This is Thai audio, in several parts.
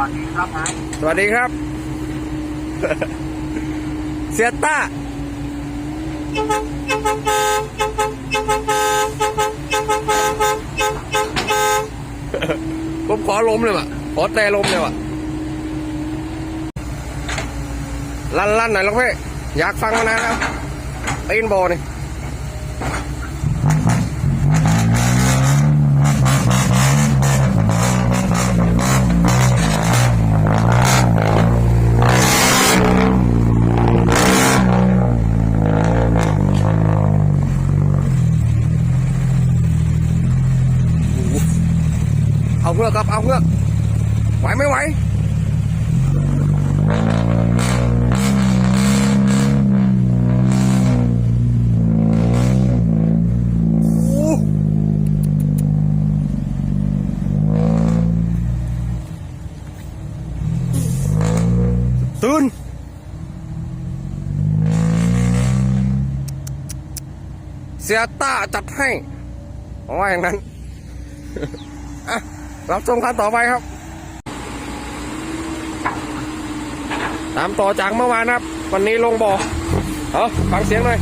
วัสดีครับสวัสดีครับ เสียต้าผมขอลมเลยว่ะ ขอแต่ลมเลยว่ะ ลั่นลั่นหน่อยลูกพี่อยากฟังมานานแล้วตีนโบนี่เอาเงือกครับอาเงือกไหวไม่ไหวโอ้ตื่น เสียต้าจัดให้ผมว่าอย่างนั้นอะ รับชมขั้นต่อไปครับ ตามต่อจากเมื่อวานครับ วันนี้ลงบ่อเอาฟังเสียงหน่อย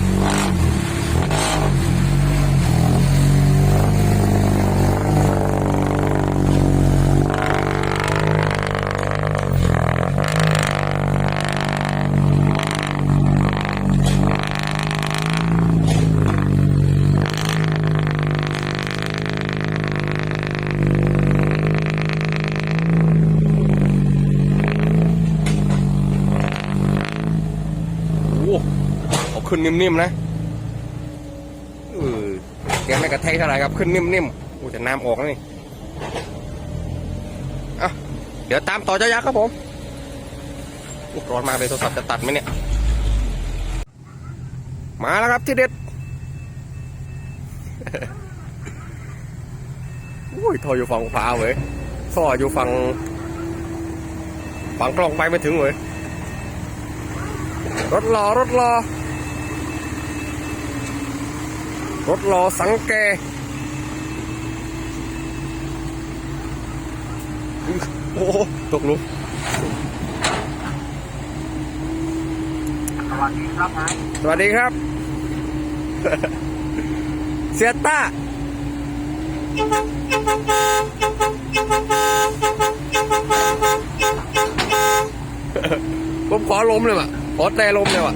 โอ้โหเอา ขึ้นนิ่มๆนะเออแกไม่กระแทกเท่าไหร่ครับขึ้นนิ่มๆโอ้จะน้ำออกแล้วนี่อะเดี๋ยวตามต่อเจ้ายักษ์ครับผมร้อนมากเลยโทรศัพท์จะตัดไหมเนี่ย มาแล้วครับที่เด็ดอุ้ยทออยู่ฝั่งขวาเว้ยท่ออยู่ฝั่งฝั่งกล้องไปไม่ถึงเว้ยรถรอรถรอ รถรอสังแกอุ๊ยโอ้โหตกหลุมสวัสดีครับนายสวัสดีครับ เสียต้าผมขอลมเลยว่ะ ขอแต่ลมเลยว่ะ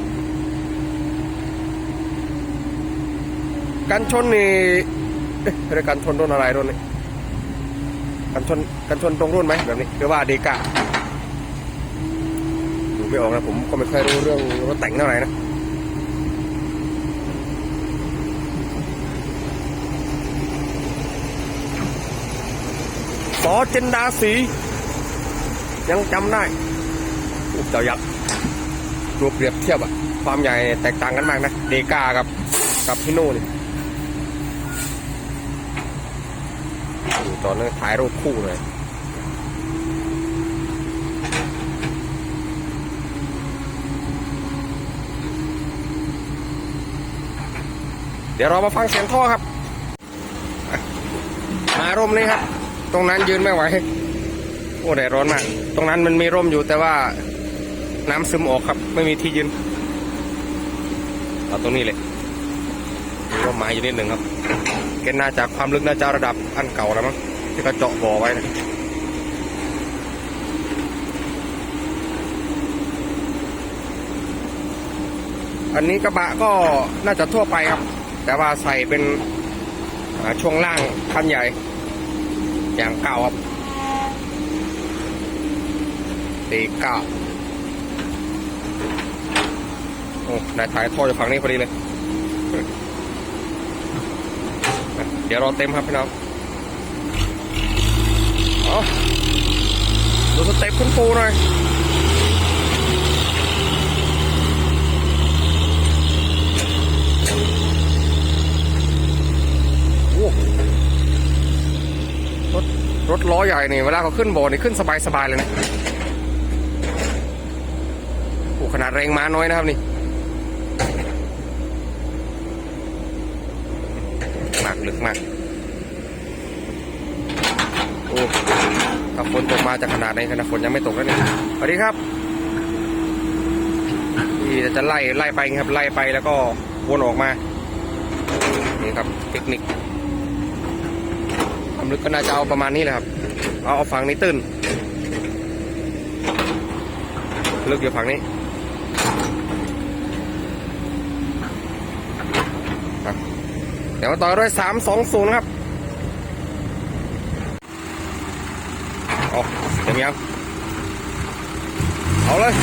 กันชนนี่เอ๊ะเรียกกันชนรุ่นอะไรรุ่นนี้กันชนกันชนตรงรุ่นไหมแบบนี้หรือว่าเดกาดูไม่ออกนะผมก็ไม่ค่อยรู้เรื่องรถแต่งเท่าไหร่นะสอเจนดาสี ยังจำได้เจ้ายักษ์ตัวเปรียบเทียบอะความใหญ่แตกต่างกันมากนะ เดกากับกับพี่โน่นี่ ตอนนั้ถ่ายรูปคู่เลยเดี๋ยวเรามาฟังเสียงท่อครับ มาร่มนี้ครับ ตรงนั้นยืนไม่ไหว โอ้แดดร้อนมาก ตรงนั้นมันมีร่มอยู่แต่ว่าน้ำซึมออกครับ ไม่มีที่ยืนเอาตรงนี้เลยมีร่มไม้อยู่นิดหนึ่งครับเกน่าจะความลึกน่าจะระดับอันเก่าแล้วมั้ง ที่เขาเจาะบ่อไว้นะอันนี้กระบะก็น่าจะทั่วไปครับ แต่ว่าใส่เป็นช่วงล่างคันใหญ่ อย่างเก่าครับตีเก้าโอ้ได้ถ่ายท่อจากฝั่งนี้พอดีเลย เดี๋ยวรอเต็มครับพี่น้อง เอาดูสเต็ปขึ้นปูหน่อยโอ้รถรถล้อใหญ่นี่เวลาเขาขึ้นโบอนี่ขึ้นสบายสบายๆเลยนะโอ้ขนาดแรงม้าน้อยนะครับนี่มากลึกมากโอ้ ทถ้าฝนตกมาจะขนาดไหนขนาดฝนยังไม่ตกแล้วนี่สวัสดีครับนี่จะไล่ไล่ไปครับไล่ไปแล้วก็วนออกมานี่ครับเทคนิคความลึกก็น่าจะเอาประมาณนี้แหละครับ เอาเอาฝั่งนี้ตื้นลึกอยู่ฝั่งนี้ครับเดี๋ยวมาต่อด้วยสามสองศูนย์ครับเอาเต็มยังเอาเลย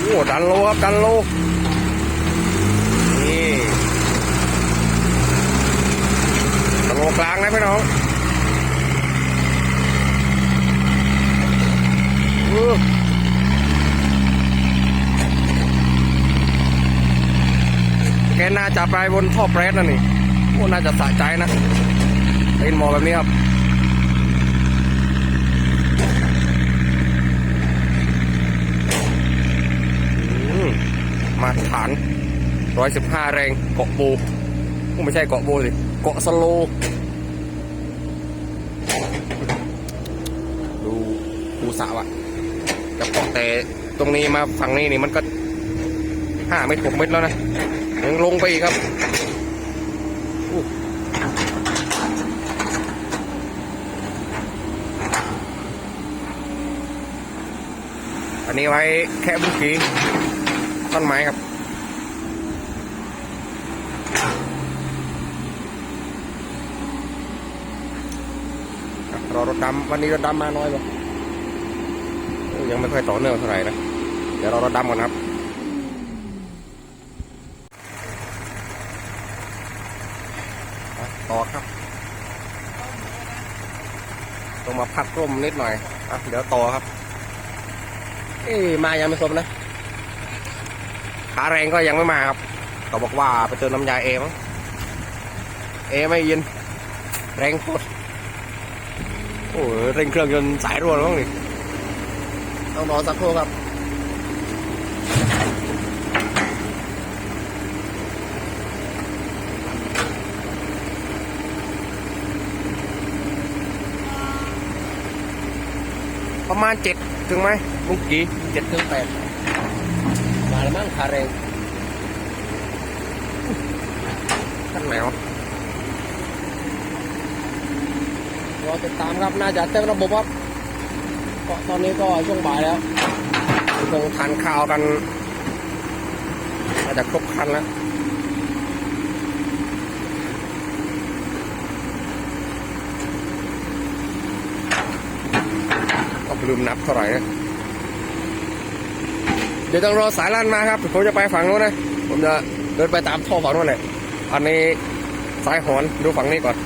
โอ้ดันโลครับดันโลนี่ดันโลกลางนะพี่น้องอู้แกน่าจะไปบนท่อแปรสนั่นนี่โอ้น่าจะสะใจนะเห็นหมอแบบนี้ครับ อืม มาตรฐานร้อยสิบห้าแรงเกาะบูโอ้ไม่ใช่เกาะบูสิเกาะสโล ดูภูสาวอะจะเกาะแต่ตรงนี้มาฝั่งนี้นี่มันก็ห้าเมตรหกเมตรแล้วนะยังลงไปอีกครับอันนี้ไว้แค่บุกี ต้นไม้ครับรอรถดำวันนี้รถดำมาน้อยป่ะยังไม่ค่อยต่อเนื่องเท่าไหร่นะ เดี๋ยวรอรถดำก่อนครับต่อครับต้องมาพักร่มนิดหน่อยอะเดี๋ยวต่อครับ เอ้มายังไม่ครบนะ ขาแรงก็ยังไม่มาครับเขาบอกว่าไปเติมน้ำยาเอมั้งเอไม่ย็นแรงโคตรโอ้เร่งเครื่องจนสายรั่วแล้วมั้งนี่ต้องรอสักครู่ครับประมาณเจ็ดถึงไหมลุงกี่เจ็ดถึงแปด มาแล้วมั้งขาแรงขั้นไหนวะรอติดตามครับน่าจะเต็มระบบครับก็ตอนนี้ก็ช่วงบ่ายแล้วคงทานข้าวกันน่าจะครบครันแล้วก็ลืมนับเท่าไหร่นะเดี๋ยวต้องรอสายลันมาครับ ผมจะไปฝั่งโน้นนะ ผมจะเดินไปตามท่อฝั่งโน้นเลยอันนี้สายหอนดูฝั่งนี้ก่อน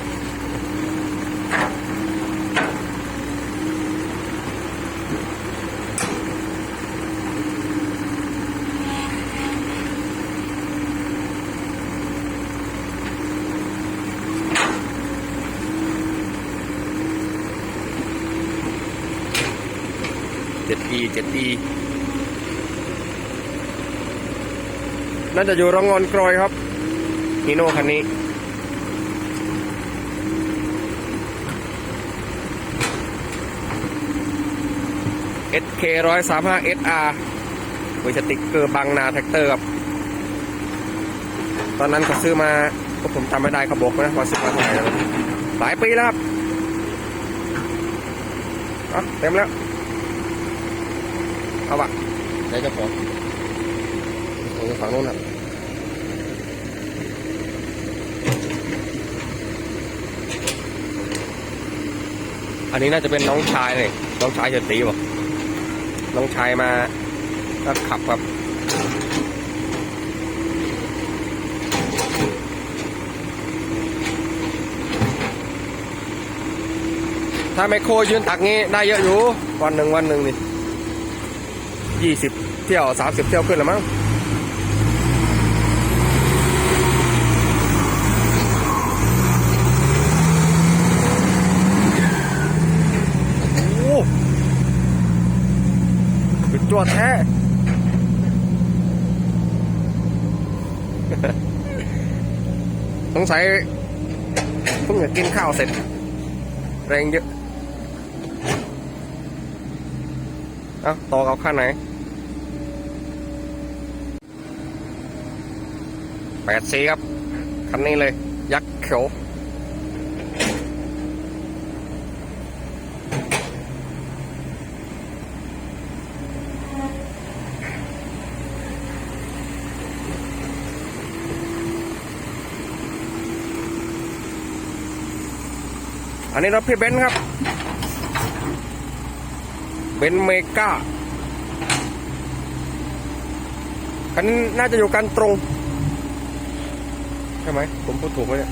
เจ็ดปีเจ็ดปี น่าจะอยู่รองงอนกรอยครับฮีโน่คันนี้ SK ร้อยสามห้า SR มีสติ๊กเกอร์บังนาแท็กเตอร์ครับ ตอนนั้นเขาซื้อมาก็ผมจำไม่ได้เขาบอกนะว่าซื้อมาเท่าไหร่หลายปีแล้วครับอะเต็มแล้ว เอาปะไหนเจะของ งฝั่งนู้นครับอันนี้น่าจะเป็นน้องชายเลยน้องชายเฉตีบอกน้องชายมาก็ขับครับถ้าไมโครยืนตักงี้ได้เยอะอยู่ วันหนึ่งวันหนึ่งนี่ยี่สิบเที่ยวสามสิบเที่ยวขึ้นแล้วมั้ง วแท้สงสัยเพิ่งจะกินข้าวเสร็จ แรงเยอะอะต่อกับข้างไหนแปดสีครับ คันนี้เลย ยักษ์เขียว อันนี้รถพี่เบนซ์ครับ เบนซ์เมกาคันนี้น่าจะอยู่กันตรง ใช่ไหม ผมพูดถูกไหมเนี่ย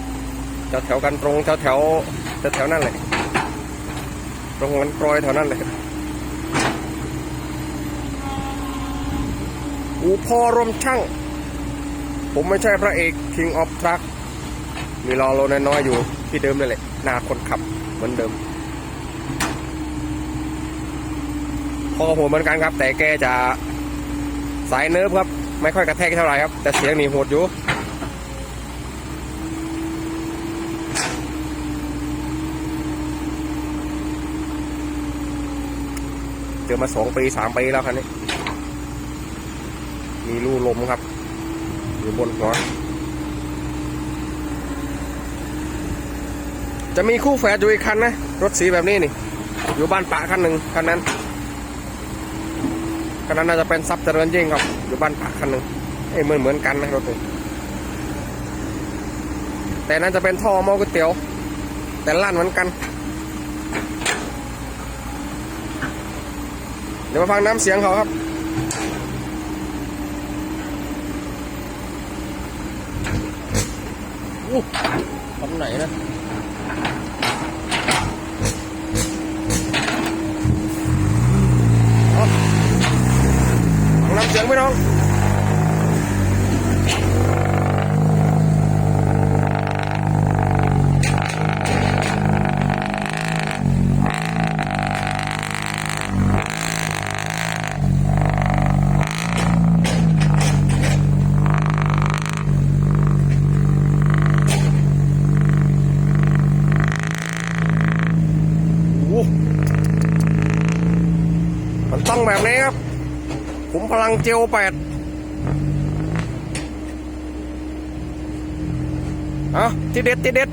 แถวแถวกันตรงแถวแถวแถวแถวนั่นเลยตรงกันกรอยแถวนั้นเลยอูพอรวมช่าง ผมไม่ใช่พระเอก King of Truck มีรอโลน้อยๆอยู่ที่เดิมนั่นแหละ หน้าคนขับเหมือนเดิมพอกับผมเหมือนกันครับ แต่แกจะสายเนิร์ฟครับ ไม่ค่อยกระแทกเท่าไหร่ครับ แต่เสียงนีโหดอยู่เจอมาสองปีสามปีแล้วคันนี้ มีรูลมครับ อยู่บนหัว จะมีคู่แฝดอยู่อีกคันนะ รถสีแบบนี้นี่ อยู่บ้านปะคันหนึ่งคันนั้นคันนั้นน่าจะเป็นซับเจริญยิ่งครับ อยู่บ้านปะคันหนึ่งเอ้เหมือนเหมือนกันนะรถนี้แต่นั้นจะเป็นท่อหม้อก๋วยเตี๋ยว แต่ลั่นเหมือนกัน เดี๋ยวมาฟังน้ำเสียงเขาครับอู้ทำไหนนะ ผมพลังเจลแปดเอาที่เด็ดที่เด็ด